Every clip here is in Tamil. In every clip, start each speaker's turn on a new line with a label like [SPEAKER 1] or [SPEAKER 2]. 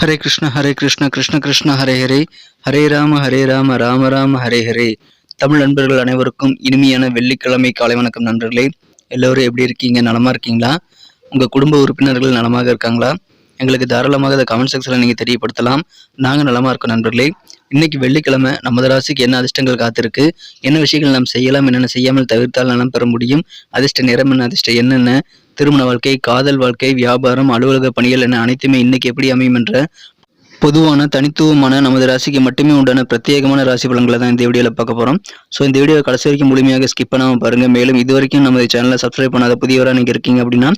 [SPEAKER 1] ஹரே கிருஷ்ண ஹரே கிருஷ்ண கிருஷ்ண கிருஷ்ண ஹரே ஹரே. ஹரே ராம ஹரே ராம ராம ராம ஹரே ஹரே. தமிழ் நண்பர்கள் அனைவருக்கும் இனிமையான வெள்ளிக்கிழமை காலை வணக்கம் நண்பர்களே. எல்லோரும் எப்படி இருக்கீங்க? நலமா இருக்கீங்களா? உங்க குடும்ப உறுப்பினர்கள் நலமாக இருக்காங்களா? எங்களுக்கு தாராளமாக அதை கமெண்ட் செக்ஷனில் நீங்கள் தெரியப்படுத்தலாம். நாங்கள் நலமாக இருக்கோம் நண்பர்களே. இன்னைக்கு வெள்ளிக்கிழமை நமது ராசிக்கு என்ன அதிர்ஷ்டங்கள் காத்திருக்கு? என்ன விஷயங்கள் நாம் செய்யலாம் என்னென்ன செய்யாமல் தவிர்த்தால் நலம் பெற முடியும்? அதிர்ஷ்ட நிறம் என்ன அதிர்ஷ்டம் என்னென்ன திருமண வாழ்க்கை காதல் வாழ்க்கை வியாபாரம் அலுவலக பணிகள் என அனைத்துமே இன்னைக்கு எப்படி அமையும் என்ற பொதுவான தனித்துவமான நமது ராசிக்கு மட்டுமே உண்டான பிரத்யேகமான ராசி பலன்களை தான் இந்த வீடியோவில் பார்க்க போகிறோம் ஸோ இந்த வீடியோ கடைசி வரைக்கும் முழுமையாக ஸ்கிப் பண்ணாமல் பாருங்கள் மேலும் இது வரைக்கும் நமது சேனலை சப்ஸ்கிரைப் பண்ணாத புதியவராக நீங்கள் இருக்கீங்க அப்படின்னா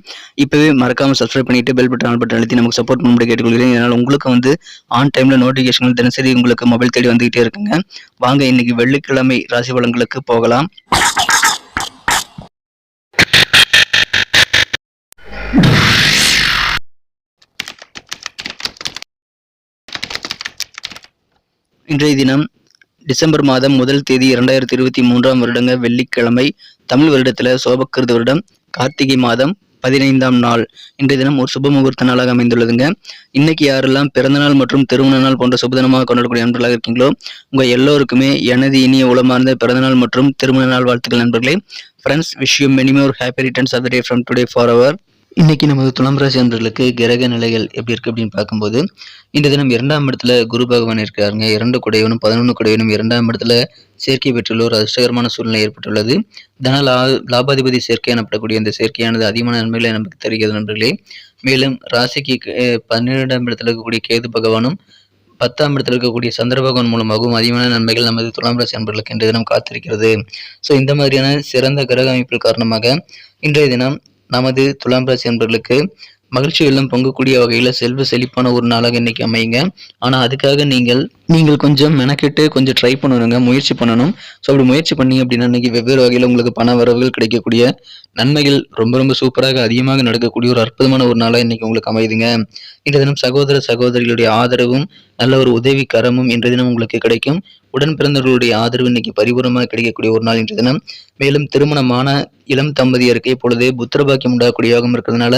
[SPEAKER 1] இப்போவே மறக்காமல் சப்ஸ்கிரைப் பண்ணிட்டு பெல் பட்டன் ஆல் பட்டன் அழுத்தி நமக்கு சப்போர்ட் பண்ணும்படி கேட்டுக்கொள்கிறேன். இதனால் உங்களுக்கு வந்து ஆன் டைமில் நோட்டிஃபிகேஷன் தினசரி உங்களுக்கு மொபைல் தேடி வந்துகிட்டே இருக்குங்க. வாங்க இன்னைக்கு வெள்ளிக்கிழமை ராசி பலன்களுக்கு போகலாம். இன்றைய தினம் டிசம்பர் மாதம் முதல் தேதி இரண்டாயிரத்தி இருபத்தி மூன்றாம் வருடங்க வெள்ளிக்கிழமை தமிழ் வருடத்தில் சோபக்கிருத வருடம் கார்த்திகை மாதம் பதினைந்தாம் நாள். இன்றைய தினம் ஒரு சுப முகூர்த்த நாளாக அமைந்துள்ளதுங்க. இன்னைக்கு யாரெல்லாம் பிறந்தநாள் மற்றும் திருமண நாள் போன்ற சுபதினமாக கொண்டாடக்கூடிய நண்பர்களாக இருக்கீங்களோ உங்க எல்லோருக்குமே எனது இனிய உளமார்ந்த பிறந்தநாள் மற்றும் திருமண நாள் வாழ்த்துக்கள் நண்பர்களே. Friends wish you many more happy returns of the day from today for our இன்னைக்கு நமது துலாம் ராசி அன்பர்களுக்கு கிரக நிலைகள் எப்படி இருக்கு அப்படின்னு பார்க்கும்போது இந்த தினம் இரண்டாம் இடத்துல குரு பகவான் இருக்கிறாருங்க இரண்டு குடையவனும் பதினொன்று குடையவனும் இரண்டாம் இடத்துல சேர்க்கை பெற்றுள்ள ஒரு அதிர்ஷ்டகரமான சூழ்நிலை ஏற்பட்டுள்ளது. தன லா லாபாதிபதி சேர்க்கை எனப்படக்கூடிய இந்த சேர்க்கையானது அதிகமான நன்மைகளை நமக்கு தெரிகிறது நண்பர்களே. மேலும் ராசிக்கு பன்னிரெண்டாம் இடத்துல இருக்கக்கூடிய கேது பகவானும் பத்தாம் இடத்துல இருக்கக்கூடிய சந்திர பகவான் மூலமாகவும் அதிகமான நன்மைகள் நமது துலாம் ராசி அன்பர்களுக்கு இன்றைய தினம் காத்திருக்கிறது. ஸோ இந்த மாதிரியான சிறந்த கிரக அமைப்பில் காரணமாக இன்றைய தினம் நமது துலாம் ராசி அன்பர்களுக்கு மகிழ்ச்சி வெள்ளம் பொங்கக்கூடிய வகையில் செல்வ செழிப்பான ஒரு நாளாக இன்னைக்கு அமையுங்க. ஆனால் அதுக்காக நீங்கள் நீங்கள் கொஞ்சம் மெனக்கெட்டு கொஞ்சம் ட்ரை பண்ணணுங்க முயற்சி பண்ணணும். ஸோ அப்படி முயற்சி பண்ணீங்க அப்படின்னா இன்னைக்கு வெவ்வேறு வகையில் உங்களுக்கு பண வரவுகள் கிடைக்கக்கூடிய நன்மைகள் ரொம்ப ரொம்ப சூப்பராக அதிகமாக நடக்கக்கூடிய ஒரு அற்புதமான ஒரு நாளாக இன்னைக்கு உங்களுக்கு அமையுதுங்க. இந்த தினம் சகோதர சகோதரிகளுடைய ஆதரவும் நல்ல ஒரு உதவி கரமும் இன்றைய தினம் உங்களுக்கு கிடைக்கும். உடன் பிறந்தவர்களுடைய ஆதரவு இன்னைக்கு பரிபூர்ணமாக கிடைக்கக்கூடிய ஒரு நாள் இன்றைய தினம். மேலும் திருமணமான இளம் தம்பதியருக்கு இப்பொழுது புத்திரபாக்கியம் உண்டாகக்கூடிய யோகம் இருக்கிறதுனால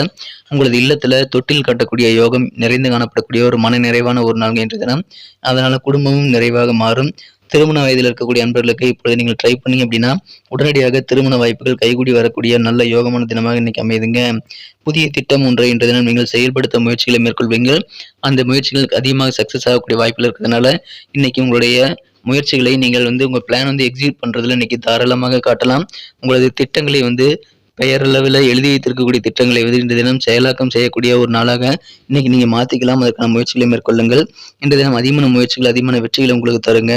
[SPEAKER 1] உங்களது இல்லத்துல தொட்டில் கட்டக்கூடிய யோகம் நிறைந்து காணப்படக்கூடிய ஒரு மன நிறைவான ஒரு நாள் இன்றைய தினம். அதனால குடும்பமும் நிறைவாக மாறும். திருமண வயதில் இருக்கக்கூடிய அன்பர்களுக்கு இப்பொழுது நீங்கள் ட்ரை பண்ணீங்க அப்படின்னா உடனடியாக திருமண வாய்ப்புகள் கைகூடி வரக்கூடிய நல்ல யோகமான தினமாக இன்னைக்கு அமைதுங்க. புதிய திட்டம் ஒன்றை இன்றைய தினம் நீங்கள் செயல்படுத்த முயற்சிகளை மேற்கொள்வீங்கள். அந்த முயற்சிகள் அதிகமாக சக்சஸ் ஆகக்கூடிய வாய்ப்புகள் இருக்கிறதுனால இன்னைக்கு உங்களுடைய முயற்சிகளை நீங்கள் வந்து உங்கள் பிளான் வந்து எக்ஸிக்யூட் பண்ணுறதுல இன்னைக்கு தாராளமாக காட்டலாம். உங்களது திட்டங்களை வந்து பெயரளவில் எழுதி வைத்திருக்கக்கூடிய திட்டங்களை வந்து இன்றைய தினம் செயலாக்கம் செய்யக்கூடிய ஒரு நாளாக இன்னைக்கு நீங்கள் மாற்றிக்கலாம் அதற்கான முயற்சிகளை மேற்கொள்ளுங்கள். இன்றைய தினம் அதிகமான முயற்சிகள் அதிகமான வெற்றிகளை உங்களுக்கு தருங்க.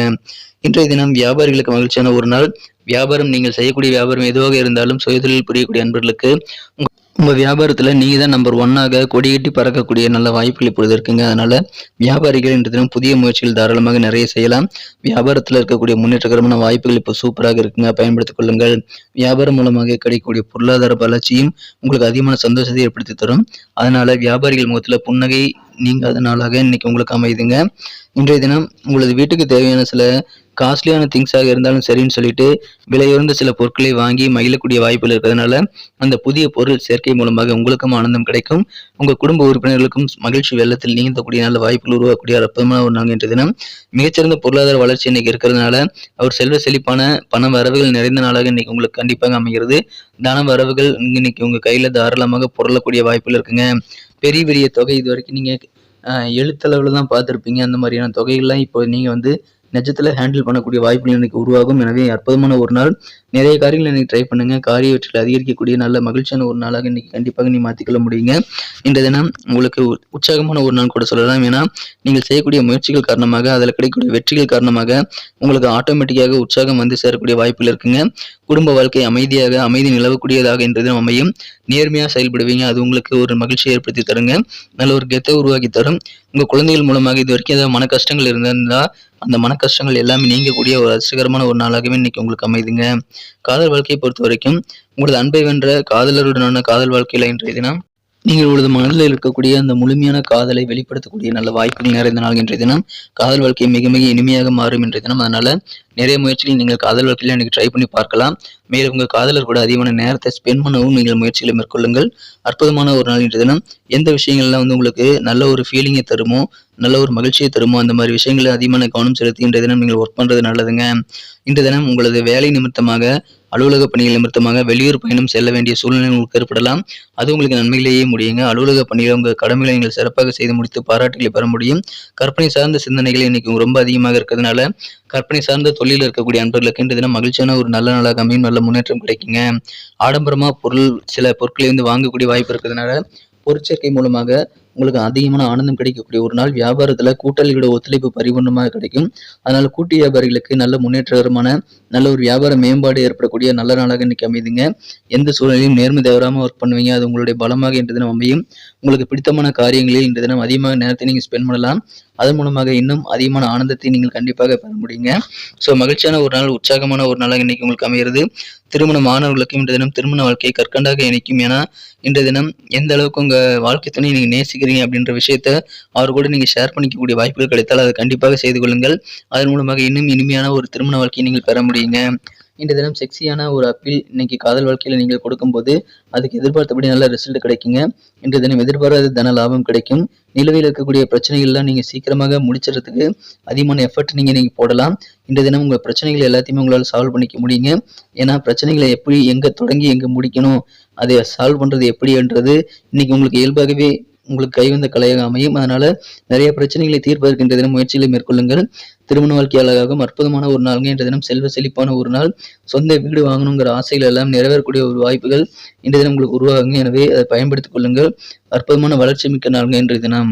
[SPEAKER 1] இன்றைய தினம் வியாபாரிகளுக்கு மகிழ்ச்சியான ஒரு நாள். வியாபாரம் நீங்கள் செய்யக்கூடிய வியாபாரம் எதுவாக இருந்தாலும் சுயதொழில் புரியக்கூடிய அன்பர்களுக்கு உங்கள் வியாபாரத்தில் நீங்கள் தான் நம்பர் ஒன்னாக கொடிகட்டி பறக்கக்கூடிய நல்ல வாய்ப்புகள் இப்பொழுது இருக்குங்க. அதனால் வியாபாரிகள் இன்று தினம் புதிய முயற்சிகள் தாராளமாக நிறைய செய்யலாம். வியாபாரத்தில் இருக்கக்கூடிய முன்னேற்றகரமான வாய்ப்புகள் இப்போ சூப்பராக இருக்குங்க. பயன்படுத்திக் கொள்ளுங்கள். வியாபாரம் மூலமாக கிடைக்கக்கூடிய பொருளாதார வளர்ச்சியும் உங்களுக்கு அதிகமான சந்தோஷத்தை ஏற்படுத்தி தரும். அதனால் வியாபாரிகள் முகத்தில் புன்னகை நீங்காத நாளாக இன்னைக்கு உங்களுக்கு அமையுதுங்க இன்றைய தினம் உங்களது வீட்டுக்கு தேவையான சில காஸ்ட்லியான திங்ஸாக இருந்தாலும் சரின்னு சொல்லிட்டு விலையுயர்ந்த சில பொருட்களை வாங்கி மகிழக்கூடிய வாய்ப்புகள் இருக்கிறதுனால அந்த புதிய பொருள் சேர்க்கை மூலமாக உங்களுக்கும் ஆனந்தம் கிடைக்கும். உங்கள் குடும்ப உறுப்பினர்களுக்கும் மகிழ்ச்சி வெள்ளத்தில் நீந்தக்கூடிய நல்ல வாய்ப்புகள் உருவாக்கக்கூடிய அற்புதமான ஒரு நாள் தினம். மிகச்சிறந்த பொருளாதார வளர்ச்சி இன்னைக்கு இருக்கிறதுனால அவர் செல்வ செழிப்பான பண வரவுகள் நிறைந்த நாளாக இன்னைக்கு உங்களுக்கு கண்டிப்பாக அமைகிறது. தன வரவுகள் இன்னைக்கு உங்க கையில தாராளமாக புரளக்கூடிய வாய்ப்புகள் இருக்குங்க. பெரிய பெரிய தொகை இது வரைக்கும் நீங்க ஆஹ், எழுத்தளவில் தான் பார்த்துருப்பீங்க. அந்த மாதிரியான தொகைகள்லாம் இப்போ நீங்கள் வந்து நிஜத்தில் ஹேண்டில் பண்ணக்கூடிய வாய்ப்புகள் எனக்கு உருவாகும். எனவே அற்புதமான ஒரு நாள். நிறைய காரியங்கள் இன்னைக்கு ட்ரை பண்ணுங்க. காரிய வெற்றியில் அதிகரிக்கக்கூடிய நல்ல மகிழ்ச்சியான ஒரு நாளாக இன்னைக்கு கண்டிப்பாக நீ மாற்றிக்கொள்ள முடியுங்க. இந்த தினம் உங்களுக்கு உற்சாகமான ஒரு நாள் கூட சொல்லலாம். ஏன்னா நீங்கள் செய்யக்கூடிய முயற்சிகள் காரணமாக அதில் கிடைக்கக்கூடிய வெற்றிகள் காரணமாக உங்களுக்கு ஆட்டோமேட்டிக்காக உற்சாகம் வந்து சேரக்கூடிய வாய்ப்புகள் இருக்குங்க. குடும்ப வாழ்க்கை அமைதியாக அமைதி நிலவக்கூடியதாக இன்றைய அமையும் நேர்மையாக செயல்படுவீங்க. அது உங்களுக்கு ஒரு மகிழ்ச்சியை ஏற்படுத்தி தருங்க. நல்ல ஒரு கெத்தை உருவாக்கி தரும். உங்கள் குழந்தைகள் மூலமாக இது வரைக்கும் ஏதாவது மன கஷ்டங்கள் இருந்திருந்தால் அந்த மன கஷ்டங்கள் எல்லாமே நீங்கக்கூடிய ஒரு அதிர்ஷ்டகரமான ஒரு நாளாகவே இன்னைக்கு உங்களுக்கு அமைதுங்க. காதல் வாழ்க்கையை பொறுத்த வரைக்கும் உங்களது அன்பை வென்ற காதலருடனான காதல் வாழ்க்கையில் இன்றைய தினம் நீங்கள் உங்களது மனதில் இருக்கக்கூடிய அந்த முழுமையான காதலை வெளிப்படுத்தக்கூடிய நல்ல வாய்ப்புகள் நிறைந்த நாள் இன்றைய தினம். காதல் வாழ்க்கை மிக மிக இனிமையாக மாறும் இன்றைய தினம். அதனால நிறைய முயற்சிகளை நீங்கள் காதல் வாழ்க்கையில் எனக்கு ட்ரை பண்ணி பார்க்கலாம். மேலும் உங்கள் காதலர் கூட அதிகமான நேரத்தை ஸ்பெண்ட் பண்ணவும் நீங்கள் முயற்சிகளை மேற்கொள்ளுங்கள். அற்புதமான ஒரு நாள் இன்றைய தினம். எந்த விஷயங்கள்லாம் வந்து உங்களுக்கு நல்ல ஒரு ஃபீலிங்கை தருமோ நல்ல ஒரு மகிழ்ச்சியை தருமோ அந்த மாதிரி விஷயங்களை அதிகமான கவனம் செலுத்தி இன்றைய தினம் நீங்கள் ஒர்க் பண்ணுறது நல்லதுங்க. இன்றைய தினம் உங்களது வேலை நிமித்தமாக அலுவலக பணிகள் நிமித்தமாக வெளியூர் பயணம் செல்ல வேண்டிய சூழ்நிலை உங்களுக்கு ஏற்படலாம். அது உங்களுக்கு நன்மையிலேயே முடியுங்க. அலுவலக பணியில் உங்கள் கடமைகளை நீங்கள் சிறப்பாக செய்து முடித்து பாராட்டுகளை பெற முடியும். கற்பனை சார்ந்த சிந்தனைகள் இன்னைக்கு ரொம்ப அதிகமாக இருக்கிறதுனால கற்பனை சார்ந்த தொழிலில் இருக்கக்கூடிய அன்பர்களுக்கு இன்று தினம் மகிழ்ச்சியான ஒரு நல்ல நாளாக அமையும். நல்ல முன்னேற்றம் கிடைக்குங்க. ஆடம்பரமாக பொருள் சில பொருட்களை வந்து வாங்கக்கூடிய வாய்ப்பு இருக்கிறதுனால பொருட்சேர்க்கை மூலமாக உங்களுக்கு அதிகமான ஆனந்தம் கிடைக்கக்கூடிய ஒரு நாள். வியாபாரத்தில் கூட்டாளிகளோட ஒத்துழைப்பு பரிபூர்ணமாக கிடைக்கும். அதனால் கூட்டு வியாபாரிகளுக்கு நல்ல முன்னேற்றகரமான நல்ல ஒரு வியாபார மேம்பாடு ஏற்படக்கூடிய நல்ல நாளாக இன்னைக்கு அமைதுங்க. எந்த சூழ்நிலையும் நேர்மை தவறாமல் ஒர்க் பண்ணுவீங்க. அது உங்களுடைய பலமாக இன்று தினம் அமையும். உங்களுக்கு பிடித்தமான காரியங்களில் இன்று தினம் அதிகமாக நேரத்தை நீங்கள் ஸ்பெண்ட் பண்ணலாம். அதன் மூலமாக இன்னும் அதிகமான ஆனந்தத்தை நீங்கள் கண்டிப்பாக பெற முடியுங்க. ஸோ மகிழ்ச்சியான ஒரு நாள் உற்சாகமான ஒரு நாளாக இன்னைக்கு உங்களுக்கு அமைகிறது. திருமண மாணவர்களுக்கும் இன்றைய தினம் திருமண வாழ்க்கையை கற்கண்டாக இணைக்கும் ஏன்னா இன்றைய தினம் எந்த அளவுக்கு உங்கள் வாழ்க்கை துணை நீங்கள் நேசிக்கிறீங்க அப்படின்ற விஷயத்த அவர் கூட நீங்கள் ஷேர் பண்ணிக்கக்கூடிய வாய்ப்புகள் கிடைத்தால் அதை கண்டிப்பாக செய்து கொள்ளுங்கள். அதன் மூலமாக இன்னும் இனிமையான ஒரு திருமண வாழ்க்கையை நீங்கள் பெற முடியுங்க. இன்று தினம் செக்ஸியான ஒரு அப்பீல் இன்னைக்கு காதல் வாழ்க்கையில் நீங்கள் கொடுக்கும்போது அதுக்கு எதிர்பார்த்தபடி நல்ல ரிசல்ட் கிடைக்குங்க. இன்று தினம் எதிர்பாராத தன லாபம் கிடைக்கும். நிலுவையில் இருக்கக்கூடிய பிரச்சனைகள்லாம் நீங்கள் சீக்கிரமாக முடிச்சிடறதுக்கு அதிகமான எஃபர்ட் நீங்கள் நீங்கள் போடலாம். இன்று தினம் உங்கள் பிரச்சனைகள் எல்லாத்தையுமே உங்களால் சால்வ் பண்ணிக்க முடியுங்க. ஏன்னா பிரச்சனைகளை எப்படி எங்கே தொடங்கி எங்கே முடிக்கணும் அதை சால்வ் பண்ணுறது எப்படின்றது இன்னைக்கு உங்களுக்கு இயல்பாகவே உங்களுக்கு கைவந்த கலையாக அமையும். அதனால நிறைய பிரச்சனைகளை தீர்ப்பதற்கு இன்றைய தினம் முயற்சிகளை மேற்கொள்ளுங்கள். திருமண வாழ்க்கையாளராகவும் அற்புதமான ஒரு நாள்ங்க இன்றைய தினம் செல்வ செழிப்பான ஒரு நாள். சொந்த வீடு வாங்கணுங்கிற ஆசைகள் எல்லாம் நிறைவேறக்கூடிய ஒரு வாய்ப்புகள் இன்றைய தினம் உங்களுக்கு உருவாகுங்க. எனவே அதை பயன்படுத்திக் கொள்ளுங்கள். அற்புதமான வளர்ச்சி மிக்க நாள்ங்க இன்றைய தினம்.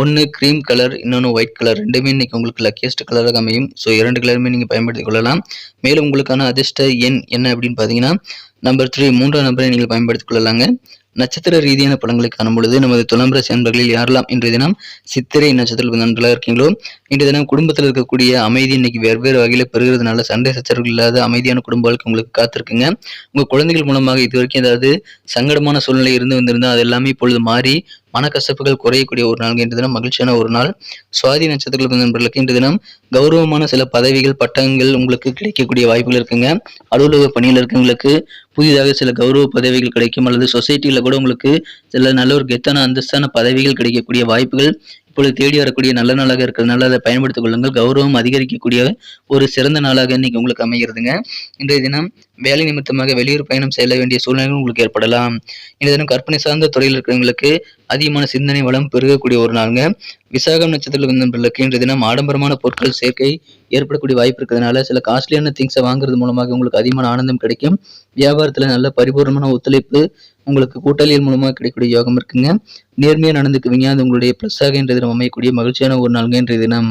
[SPEAKER 1] ஒன்று க்ரீம் கலர் இன்னொன்று ஒயிட் கலர் ரெண்டுமே இன்னைக்கு உங்களுக்கு லக்கியஸ்ட் கலராக அமையும். ஸோ இரண்டு கலருமே நீங்கள் பயன்படுத்திக் கொள்ளலாம். மேலும் உங்களுக்கான அதிர்ஷ்ட எண் என்ன அப்படின்னு பார்த்தீங்கன்னா நம்பர் த்ரீ மூன்றாம் நம்பரை நீங்கள் பயன்படுத்திக் கொள்ளலாங்க. நட்சத்திர ரீதியான படங்களை காணும் பொழுது நமது துலாம் ராசி நண்பர்களில் யாரெல்லாம் இன்றைய தினம் சித்திரை நட்சத்திர நண்பர்களாக இருக்கீங்களோ இன்றைய தினம் குடும்பத்தில் இருக்கக்கூடிய அமைதி இன்னைக்கு வெவ்வேறு வகையில் பெறுகிறதுனால சண்டை சச்சரவுகள் இல்லாத அமைதியான குடும்ப வாழ்க்கை உங்களுக்கு காத்திருக்குங்க. உங்கள் குழந்தைகள் மூலமாக இது வரைக்கும் ஏதாவது சங்கடமான சூழ்நிலை இருந்து வந்திருந்தால் அது எல்லாமே இப்பொழுது மாறி மனக்கசப்புகள் குறையக்கூடிய ஒரு நாள் இன்று தினம் மகிழ்ச்சியான ஒரு நாள். சுவாதி நட்சத்திரங்கள் நண்பர்களுக்கு இன்று தினம் கௌரவமான சில பதவிகள் பட்டங்கள் உங்களுக்கு கிடைக்கக்கூடிய வாய்ப்புகள் இருக்குங்க. அலுவலக பணியில் இருக்கவங்களுக்கு புதிதாக சில கௌரவ பதவிகள் கிடைக்கும். அல்லது சொசைட்டியில் கூட உங்களுக்கு சில நல்ல ஒரு கெத்தான அந்தஸ்தான பதவிகள் கிடைக்கக்கூடிய வாய்ப்புகள் இப்பொழுது தேடி வரக்கூடிய நல்ல நாளாக இருக்கிறதுனால அதை பயன்படுத்திக் கொள்ளுங்கள். கௌரவம் அதிகரிக்கக்கூடிய ஒரு சிறந்த நாளாக இன்னைக்கு உங்களுக்கு அமைகிறதுங்க. இன்றைய தினம் வேலை நிமித்தமாக வெளியூர் பயணம் செல்ல வேண்டிய சூழ்நிலைகள் உங்களுக்கு ஏற்படலாம். இன்றைய தினம் கற்பனை சார்ந்த துறையில் இருக்கிறவங்களுக்கு அதிகமான சிந்தனை வளம் பெருகக்கூடிய ஒரு நாளுங்க. விசாகம் நட்சத்திரத்தில் இருந்தவர்களுக்கு இன்றைய தினம் ஆடம்பரமான பொருட்கள் சேர்க்கை ஏற்படக்கூடிய வாய்ப்பு இருக்கிறதுனால சில காஸ்ட்லியான திங்ஸை வாங்குறது மூலமாக உங்களுக்கு அதிகமான ஆனந்தம் கிடைக்கும். வியாபாரத்தில் நல்ல பரிபூர்ணமான ஒத்துழைப்பு உங்களுக்கு கூட்டாளிகள் மூலமாக கிடைக்கக்கூடிய யோகம் இருக்குங்க. நேர்மையாக நடந்துக்குவீங்க. அது உங்களுடைய ப்ளஸ் இன்றைய தினம் அமையக்கூடிய மகிழ்ச்சியான ஒரு நாள்கின்ற தினம்.